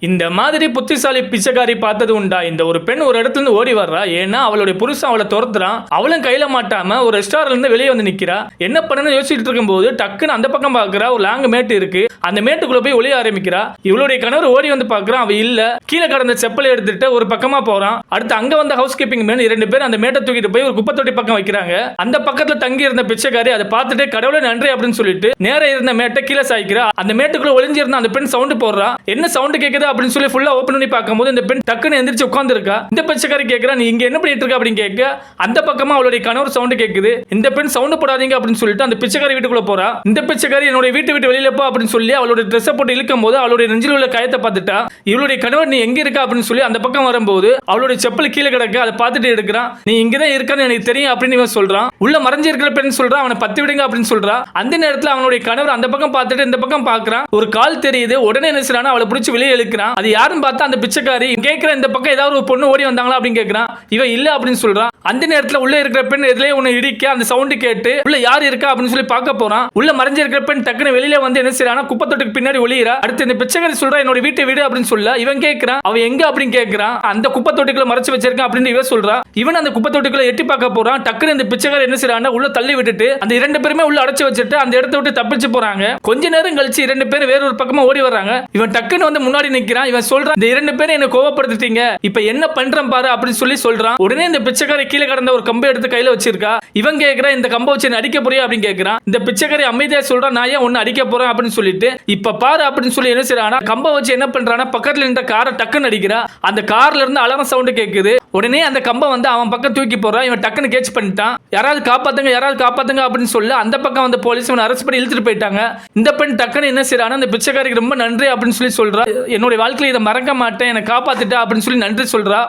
இந்த மாதிரி புத்திசாலி பிச்சைக்காரி பார்த்தது உண்டா? இந்த ஒரு பெண் ஒரு இடத்துல இருந்து ஓடி வர்றா? ஏன்னா அவளுடைய புருஷன் அவளை துரத்துறான். அவளும் கையில மாட்டாம ஒரு ரெஸ்டாரண்ட்ல இருந்து வெளியே வந்து நிக்கிறா. என்ன பண்ணணும்னு யோசிச்சுட்டு இருக்கும்போது டக்குன்னு அந்த பக்கம் பாக்குறா ஒரு லாங் மேட்டு இருக்கு. அந்த மேட்டுக்குள்ள போய் ஒளிய ஆரம்பிக்கிறா. இவளுடைய கணவர் ஓடி வந்து பாக்குறான் அவ இல்ல. கீழே கடந்த செப்பலை எடுத்துட்டு ஒரு பக்கமா போறான். அடுத்து அங்க வந்த ஹவுஸ் கீப்பிங் மேன் இரண்டு பேர் அந்த மேட்டை தூக்கிட்டு போய் ஒரு குப்பத்தொட்டி பக்கம் வைக்கிறாங்க. அந்த பக்கத்துல தங்கி இருந்த பிச்சைக்காரி அதை பார்த்துட்டு கடவுளை நன்றி அப்படின்னு சொல்லிட்டு நேரா இருந்த மேட்டை கீழே சாய்க்கிறா. அந்த மேட்டுக்குள்ள ஒளிஞ்சிருந்த அந்த பெண் சவுண்ட் போடுறா. என்ன சவுண்ட் கேக்குது? அப்படின்னு சொல்லி ஃபுல்லா ஓபன் பண்ணி பார்க்கும்போது இந்த பெண் டக்குன்னு எந்திரிச்சு உட்கார்ந்து இருக்கா இந்த பிச்சைக்காரி கேக்குறா நீ இங்க என்ன பண்ணிட்டு இருக்க? அப்படின்னு கேட்க அந்த பக்கமா அவளுடைய கணவர் சவுண்ட் கேக்குது. இந்த பெண் சவுண்ட் போடாதீங்க அப்படின்னு சொல்லிட்டு அந்த பிச்சைக்காரி வீட்டுக்குள்ள போறா. இந்த பிச்சைக்காரி என்னுடைய வீட்டு விட்டு வெளியில போ அப்படின்னு சொல்லி அவளுடைய ட்ரெஸ்ஸை போட்டு இழுக்கும் போது அவளுடைய நெஞ்சில் உள்ள கயத்தை பார்த்துட்டா. இவளுடைய கணவர் நீ எங்க இருக்கா? அப்படின்னு சொல்லி அந்த பக்கம் வரும்போது அவளுடைய செப்பல் கீழே கிடக்க அதை பார்த்துட்டு எடுக்கிறான். நீ இங்கதான் இருக்கான்னு எனக்கு தெரியும் அப்படின்னு இவன் சொல்றான். உள்ள மறைஞ்சு இருக்கிற பெண் சொல்றான். அவனை பத்து விடுங்க அப்படின்னு சொல்றான் அந்த நேரத்தில் அவனுடைய கணவர் அந்த பக்கம் பார்த்துட்டு இந்த பக்கம் பாக்குறான் ஒரு கால் தெரியுது. உடனே என்ன செய்றானா அவளை பிடிச்சி வெளியே இழுக்கிறான். அது யாருன்னு பார்த்தா அந்த பிச்சைக்காரி. கேட்கிற இந்த பக்கம் ஏதாவது ஒரு பொண்ணு ஓடி வந்தாங்களா அப்படின்னு கேட்கிறான் இவன் இல்ல அப்படின்னு சொல்றான். அந்த நேரத்துல உள்ள இருக்கிற பெண் எதுலயே ஒண்ணு இடிக்க அந்த சவுண்ட் கேட்டு உள்ள யார் இருக்கா? அப்படின்னு சொல்லி பார்க்க போறான். உள்ள மறைஞ்சு இருக்கிற பெண் டக்குனு வெளியில வந்து என்ன செய்யறான் குப்பை தொட்டுக்கு பின்னாடி ஒளியிறா. அடுத்து இந்த பிச்சைக்காரி சொல்றா என்னோட வீட்டை வீடு அப்படின்னு சொல்ல இவன் கேட்கறான் அவன் எங்க அப்படின்னு கேட்கறான் அந்த குப்பை தொட்டிக்குள்ள மறைச்சு வச்சிருக்கான் அப்படின்னு இவன் சொல்றான். இவன் அந்த குப்பை தொட்டிக்குள்ள எட்டி பார்க்க போறான். டக்குன்னு இந்த பிச்சைக்காரி என்ன செய்யறான் உள்ள தள்ளி விட்டுட்டு அந்த இரண்டு பேருமே உள்ள அடைச்சு வச்சுட்டு அந்த இடத்த விட்டு தப்பிச்சு போறாங்க. கொஞ்ச நேரம் கழிச்சு இரண்டு பேரும் வேற ஒரு பக்கமா ஓடி வர்றாங்க. இவன் டக்குன்னு வந்து முன்னாடி நிக்கிறான் இவன் சொல்றான் இந்த இரண்டு பேரும் என்ன கோவப்படுத்திட்டீங்க. இப்ப என்ன பண்றேன் பாரு அப்படின்னு சொல்லி சொல்றான். உடனே இந்த பிச்சைக்காரி கீழே கடந்த ஒரு கம்பை எடுத்து கையில வச்சிருக்கா. இவன் கேக்குறான் இந்த கம்பை வச்சு என்ன அடிக்க போறியா? அப்படின்னு கேக்குறான். இந்த பிச்சைக்காரி அமைதியா சொல்றான் நான் ஏன் ஒன்னு அடிக்க போறேன்? அப்படின்னு சொல்லிட்டு இப்ப பாரு அப்படின்னு சொல்லி என்ன செய்யறானா கம்பை வச்சு என்ன பண்றானா பக்கத்துல இருந்த காரை டக்குன்னு அடிக்கிறா. அந்த கார்ல இருந்து அலாரம் சவுண்ட் கேக்குது. உடனே அந்த கம்பம் வந்து அவன் பக்கம் தூக்கி போறான் இவன் டக்குன்னு கேட்ச் பண்ணிட்டான். யாராவது காப்பாத்துங்க யாராவது காப்பாத்துங்க அப்படின்னு சொல்லி அந்த பக்கம் வந்து போலீஸ் இவன் அரெஸ்ட் பண்ணி இழுத்துட்டு போயிட்டாங்க. இந்த பெண் டக்குன்னு என்ன செய்யறான் அந்த பிச்சைக்காரிக்கு ரொம்ப நன்றி அப்படின்னு சொல்லி சொல்றா. என்னுடைய வாழ்க்கையில இதை மறக்க மாட்டேன். என்னை காப்பாத்திட்டா அப்படின்னு சொல்லி நன்றி சொல்றா.